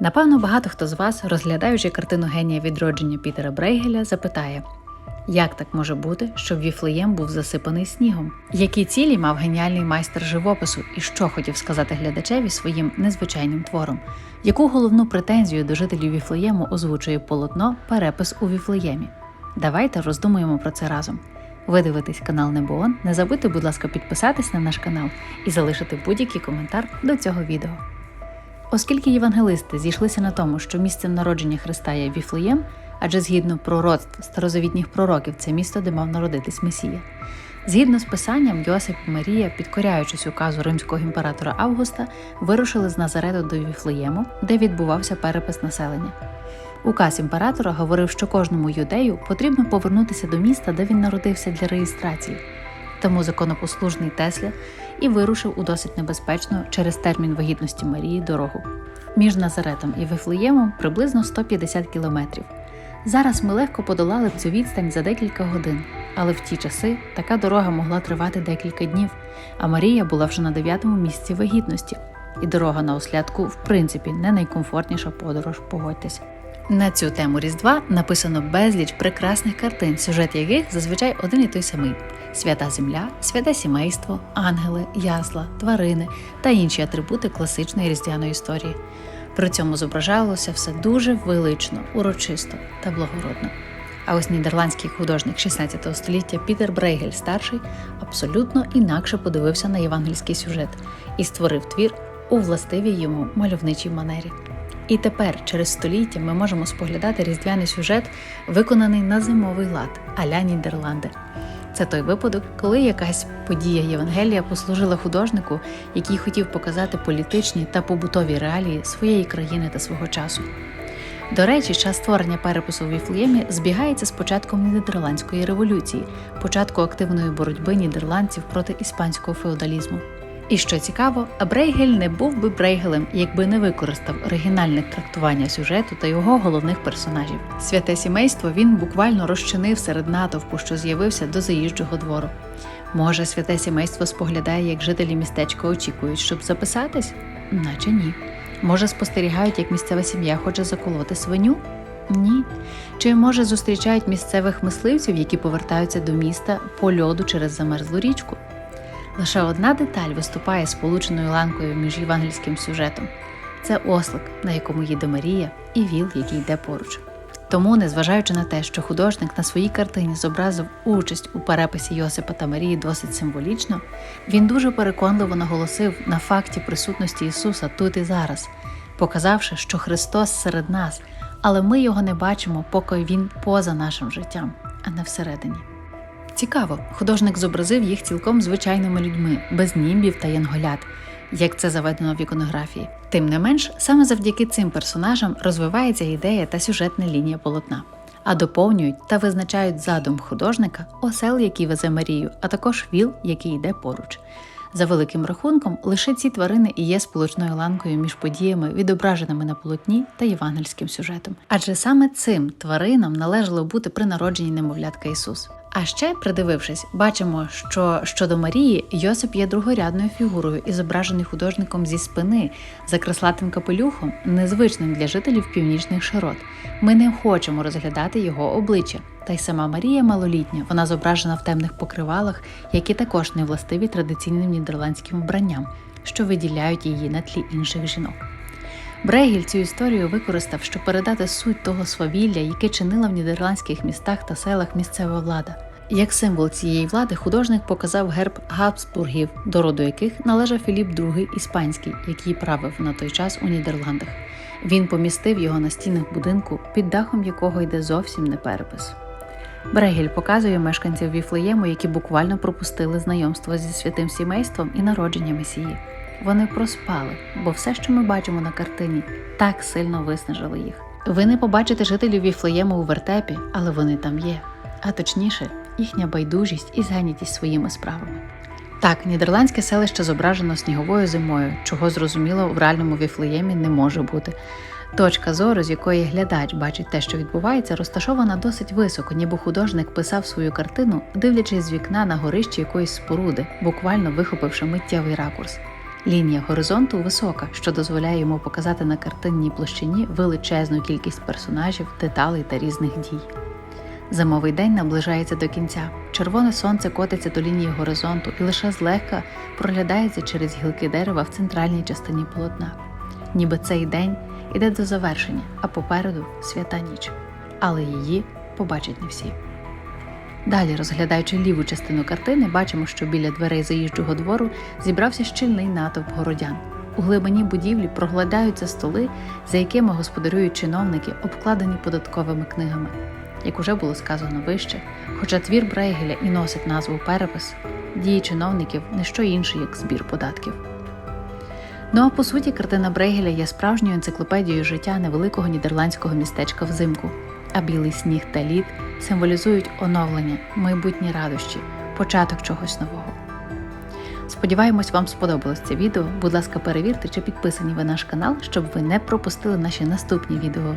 Напевно, багато хто з вас, розглядаючи картину генія відродження Пітера Брейгеля, запитає, як так може бути, щоб Віфлеєм був засипаний снігом? Які цілі мав геніальний майстер живопису і що хотів сказати глядачеві своїм незвичайним твором? Яку головну претензію до жителів Віфлеєму озвучує полотно перепис у Віфлеємі? Давайте роздумуємо про це разом. Ви дивитесь канал Небоон. Не забудьте, будь ласка, підписатись на наш канал і залишити будь-який коментар до цього відео. Оскільки євангелисти зійшлися на тому, що місцем народження Христа є Віфлеєм, адже згідно пророцтв старозавітніх пророків це місто, де мав народитись Месія. Згідно з писанням, Йосип і Марія, підкоряючись указу римського імператора Августа, вирушили з Назарету до Віфлеєму, де відбувався перепис населення. Указ імператора говорив, що кожному юдею потрібно повернутися до міста, де він народився для реєстрації. Тому законопослужний Тесля і вирушив у досить небезпечну через термін вагітності Марії дорогу. Між Назаретом і Вифлеємом приблизно 150 кілометрів. Зараз ми легко подолали цю відстань за декілька годин, але в ті часи така дорога могла тривати декілька днів, а Марія була вже на дев'ятому місці вагітності, і дорога на ослядку, в принципі, не найкомфортніша подорож, погодьтеся. На цю тему Різдва написано безліч прекрасних картин, сюжет яких зазвичай один і той самий: свята земля, святе сімейство, ангели, ясла, тварини та інші атрибути класичної різдвяної історії. При цьому зображалося все дуже велично, урочисто та благородно. А ось нідерландський художник 16 століття Пітер Брейгель старший абсолютно інакше подивився на євангельський сюжет і створив твір у властивій йому мальовничій манері. І тепер, через століття, ми можемо споглядати різдвяний сюжет, виконаний на зимовий лад аля Нідерланди. Це той випадок, коли якась подія Євангелія послужила художнику, який хотів показати політичні та побутові реалії своєї країни та свого часу. До речі, час створення перепису в Віфлеємі збігається з початком Нідерландської революції, початку активної боротьби нідерландців проти іспанського феодалізму. І що цікаво, Брейгель не був би Брейгелем, якби не використав оригінальне трактування сюжету та його головних персонажів. Святе сімейство він буквально розчинив серед натовпу, що з'явився до заїжджого двору. Може, святе сімейство споглядає, як жителі містечка очікують, щоб записатись? Наче ні. Може, спостерігають, як місцева сім'я хоче заколоти свиню? Ні. Чи може зустрічають місцевих мисливців, які повертаються до міста по льоду через замерзлу річку? Лише одна деталь виступає сполученою ланкою між євангельським сюжетом це ослик, на якому їде Марія, і віл, який йде поруч. Тому, незважаючи на те, що художник на своїй картині зобразив участь у переписі Йосипа та Марії досить символічно, він дуже переконливо наголосив на факті присутності Ісуса тут і зараз, показавши, що Христос серед нас, але ми його не бачимо, поки Він поза нашим життям, а не всередині. Цікаво, художник зобразив їх цілком звичайними людьми, без німбів та янголят, як це заведено в іконографії. Тим не менш, саме завдяки цим персонажам розвивається ідея та сюжетна лінія полотна, а доповнюють та визначають задум художника осел, який везе Марію, а також віл, який йде поруч. За великим рахунком, лише ці тварини і є сполучною ланкою між подіями, відображеними на полотні та євангельським сюжетом. Адже саме цим тваринам належало бути при народженні немовлятка Ісус. А ще, придивившись, бачимо, що щодо Марії Йосип є другорядною фігурою і зображений художником зі спини за креслатим капелюхом, незвичним для жителів північних широт. Ми не хочемо розглядати його обличчя. Та й сама Марія малолітня, вона зображена в темних покривалах, які також не властиві традиційним нідерландським вбранням, що виділяють її на тлі інших жінок. Брейгель цю історію використав, щоб передати суть того свавілля, яке чинила в нідерландських містах та селах місцева влада. Як символ цієї влади художник показав герб Габсбургів, до роду яких належав Філіп II Іспанський, який правив на той час у Нідерландах. Він помістив його на стінах будинку, під дахом якого йде зовсім не перепис. Брегель показує мешканців Віфлеєму, які буквально пропустили знайомство зі святим сімейством і народження Месії. Вони проспали, бо все, що ми бачимо на картині, так сильно виснажило їх. Ви не побачите жителів Віфлеєму у вертепі, але вони там є. А точніше, їхня байдужість і зайнятість своїми справами. Так, нідерландське селище зображено сніговою зимою, чого зрозуміло в реальному Віфлеємі не може бути. Точка зору, з якої глядач бачить те, що відбувається, розташована досить високо, ніби художник писав свою картину, дивлячись з вікна на горище якоїсь споруди, буквально вихопивши миттєвий ракурс. Лінія горизонту висока, що дозволяє йому показати на картинній площині величезну кількість персонажів, деталей та різних дій. Зимовий день наближається до кінця. Червоне сонце котиться до лінії горизонту і лише злегка проглядається через гілки дерева в центральній частині полотна. Ніби цей день іде до завершення, а попереду свята ніч. Але її побачать не всі. Далі, розглядаючи ліву частину картини, бачимо, що біля дверей заїжджого двору зібрався щільний натовп городян. У глибині будівлі проглядаються столи, за якими господарюють чиновники, обкладені податковими книгами. Як уже було сказано вище, хоча твір Брейгеля і носить назву перепис, дії чиновників не що інше, як збір податків. Ну а по суті, картина Брейгеля є справжньою енциклопедією життя невеликого нідерландського містечка взимку, а білий сніг та лід символізують оновлення, майбутні радощі, початок чогось нового. Сподіваємось, вам сподобалось це відео. Будь ласка, перевірте, чи підписані ви наш канал, щоб ви не пропустили наші наступні відео.